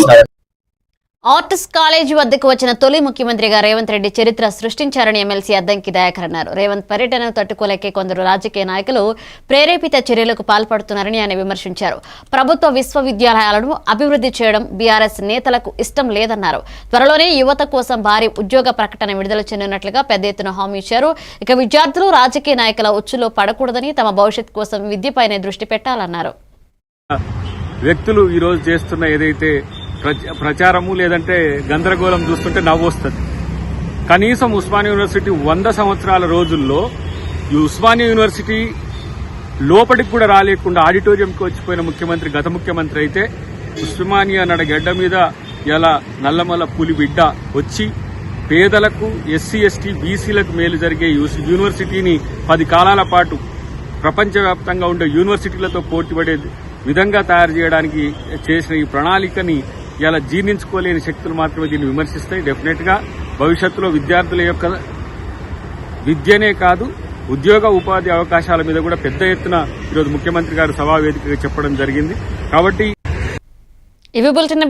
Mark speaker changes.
Speaker 1: కొనసాగాలి
Speaker 2: arts college వద్దకు వచ్చిన తొలి ముఖ్యమంత్రిగా రేవంత్ రెడ్డి చరిత్ర సృష్టించారని ఎమ్మెల్సీ అద్దంకి దయాకర్ అన్నారు రేవంత్ పర్యటనను తట్టుకోలేకే కొందరు రాజకీయ నాయకులు ప్రేరేపిత చర్యలకు పాల్పడుతున్నారని ఆయన విమర్శించారు. ప్రభుత్వ విశ్వవిద్యాలయాలను అభివృద్ధి చేయడం బీఆర్ఎస్ నేతలకు ఇష్టం లేదన్నారు. త్వరలోనే యువత కోసం భారీ ఉద్యోగ ప్రకటన విడుదల చెందినట్లుగా పెద్ద ఎత్తున హామీ ఇచ్చారు. ఇక విద్యార్థులు రాజకీయ నాయకుల ఉచ్చులో పడకూడదని తమ భవిష్యత్ కోసం విద్యపైనే దృష్టి పెట్టాలన్నారు.
Speaker 3: వ్యక్తులు ఈరోజు చేస్తున్న ఏదైతే ప్రచారము లేదంటే గందరగోళం చూస్తుంటే నవ్వు వస్తుంది. కనీసం ఉస్మానియా యూనివర్సిటీ వంద సంవత్సరాల రోజుల్లో ఈ ఉస్మానియా యూనివర్సిటీ లోపలికి కూడా రాలేకుండా ఆడిటోరియంకి వచ్చిపోయిన ముఖ్యమంత్రి గత ముఖ్యమంత్రి అయితే ఉస్మానియా నడ గడ్డ మీద ఇలా నల్లమల్ల పులి బిడ్డ వచ్చి పేదలకు ఎస్సీ ఎస్టీ బీసీలకు మేలు జరిగే యూస్- యూనివర్సిటీని పది కాలాల పాటు ప్రపంచవ్యాప్తంగా ఉండే యూనివర్సిటీలతో పోటీపడే విధంగా తయారు చేయడానికి చేసిన ఈ ప్రణాళికని ఇలా జీర్ణించుకోలేని శక్తులు మాత్రమే దీన్ని విమర్శిస్తాయి. డెఫినెట్గా భవిష్యత్తులో విద్యార్థుల యొక్క విద్యనే కాదు ఉద్యోగ ఉపాధి అవకాశాల మీద కూడా పెద్ద ఎత్తున ఈరోజు ముఖ్యమంత్రి గారు సభా వేదికగా చెప్పడం జరిగింది. కాబట్టి